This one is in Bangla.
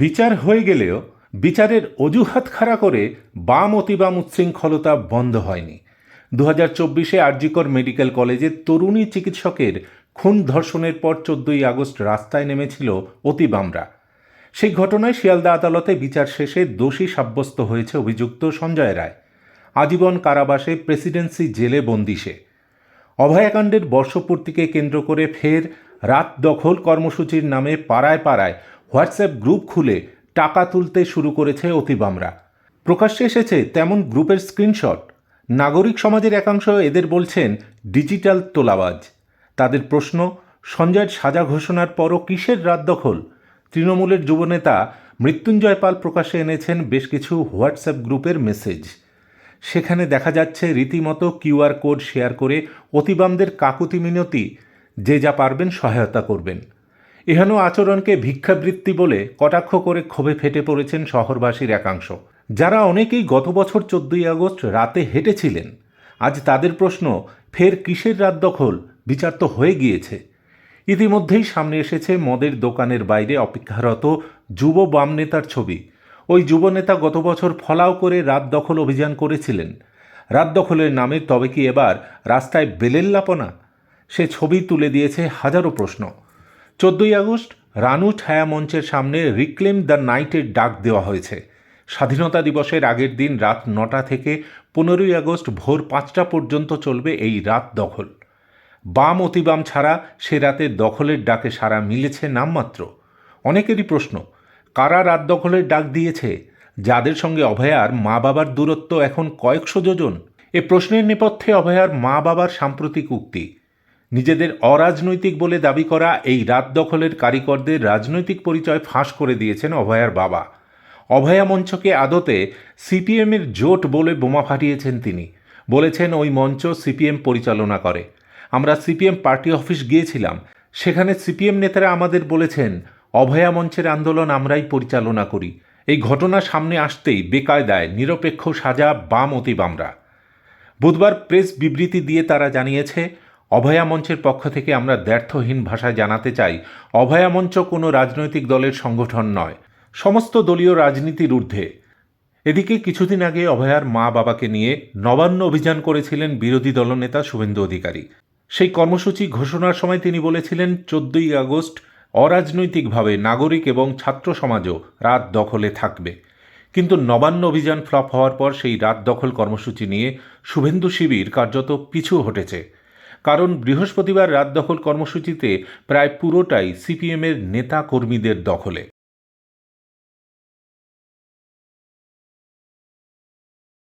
বিচার হয়ে গেলেও বিচারের অজুহাত খাড়া করে বাম অতিবাম উচ্ছৃঙ্খলতা বন্ধ হয়নি। দু হাজার চব্বিশে আরজিকর মেডিকেল কলেজে তরুণী চিকিৎসকের খুন ধর্ষণের পর চোদ্দই আগস্ট রাস্তায় নেমেছিল অতিবামরা। সেই ঘটনায় শিয়ালদা আদালতে বিচার শেষে দোষী সাব্যস্ত হয়েছে অভিযুক্ত সঞ্জয় রায়। আজীবন কারাবাসে প্রেসিডেন্সি জেলে বন্দিসে অভয়াকাণ্ডের বর্ষপূর্তিকে কেন্দ্র করে ফের রাত দখল কর্মসূচির নামে পাড়ায় পাড়ায় হোয়াটসঅ্যাপ গ্রুপ খুলে টাকা তুলতে শুরু করেছে অতিবামরা। প্রকাশ্যে এসেছে তেমন গ্রুপের স্ক্রিনশট। নাগরিক সমাজের একাংশ এদের বলছেন, ডিজিটাল তোলাবাজ। তাদের প্রশ্ন, সঞ্জয়ের সাজা ঘোষণার পরও কিসের রাত দখল? তৃণমূলের যুবনেতা মৃত্যুঞ্জয় পাল প্রকাশে এনেছেন বেশ কিছু হোয়াটসঅ্যাপ গ্রুপের মেসেজ। সেখানে দেখা যাচ্ছে রীতিমতো কিউআর কোড শেয়ার করে অতিবামদের কাকুতি মিনতি, যে যা পারবেন সহায়তা করবেন। এহেন আচরণকে ভিক্ষাবৃত্তি বলে কটাক্ষ করে ক্ষোভে ফেটে পড়েছেন শহরবাসীর একাংশ। যারা অনেকেই গত বছর চোদ্দই আগস্ট রাতে হেঁটেছিলেন, আজ তাদের প্রশ্ন, ফের কিসের রাত দখল? বিচার তো হয়ে গিয়েছে। ইতিমধ্যেই সামনে এসেছে মদের দোকানের বাইরে অপেক্ষারত যুব বাম নেতার ছবি। ওই যুবনেতা গত বছর ফলাও করে রাত দখল অভিযান করেছিলেন। রাত দখলের নামে তবে কি এবার রাস্তায় বেলেল্লাপনা? সে ছবি তুলে দিয়েছে হাজারো প্রশ্ন। চোদ্দই আগস্ট রানু ছায়া মঞ্চের সামনে রিক্লেম দ্য নাইটের ডাক দেওয়া হয়েছে। স্বাধীনতা দিবসের আগের দিন রাত নটা থেকে পনেরোই আগস্ট ভোর পাঁচটা পর্যন্ত চলবে এই রাত দখল। বাম অতিবাম ছাড়া সে রাতে দখলের ডাকে সারা মিলেছে নামমাত্র। অনেকেরই প্রশ্ন, কারা রাত দখলের ডাক দিয়েছে? যাদের সঙ্গে অভয়ার মা বাবার দূরত্ব এখন কয়েকশো যোজন? এ প্রশ্নের নেপথ্যে অভয়ার মা বাবার সাম্প্রতিক উক্তি। নিজেদের অরাজনৈতিক বলে দাবি করা এই রাত দখলের কারিগরদের রাজনৈতিক পরিচয় ফাঁস করে দিয়েছেন অভয়ার বাবা। অভয়া মঞ্চকে আদতে সিপিএমের জোট বলে বোমা ফাটিয়েছেন তিনি। বলেছেন, ওই মঞ্চ সিপিএম পরিচালনা করে। আমরা সিপিএম পার্টি অফিস গিয়েছিলাম। সেখানে সিপিএম নেতারা আমাদের বলেছেন, অভয়া মঞ্চের আন্দোলন আমরাই পরিচালনা করি। এই ঘটনা সামনে আসতেই বেকায়দায় নিরপেক্ষ সাজা বাম অতিবামরা বুধবার প্রেস বিবৃতি দিয়ে তারা জানিয়েছে অভয়া মঞ্চের পক্ষ থেকে আমরা দ্ব্যর্থহীন ভাষায় জানাতে চাই, অভয়া মঞ্চ কোনো রাজনৈতিক দলের সংগঠন নয়। সমস্ত দলীয় রাজনীতির ঊর্ধ্বে। এদিকে কিছুদিন আগে অভয়ার মা বাবাকে নিয়ে নবান্ন অভিযান করেছিলেন বিরোধী দলনেতা শুভেন্দু অধিকারী। সেই কর্মসূচি ঘোষণার সময় তিনি বলেছিলেন, চোদ্দই আগস্ট অরাজনৈতিকভাবে নাগরিক এবং ছাত্র সমাজও রাত দখলে থাকবে। কিন্তু নবান্ন অভিযান ফ্লপ হওয়ার পর সেই রাত দখল কর্মসূচি নিয়ে শুভেন্দু শিবির কার্যত পিছু হটেছে। কারণ বৃহস্পতিবার রাত দখল কর্মসূচিতে প্রায় পুরোটাই সিপিএমের নেতা কর্মীদের দখলে।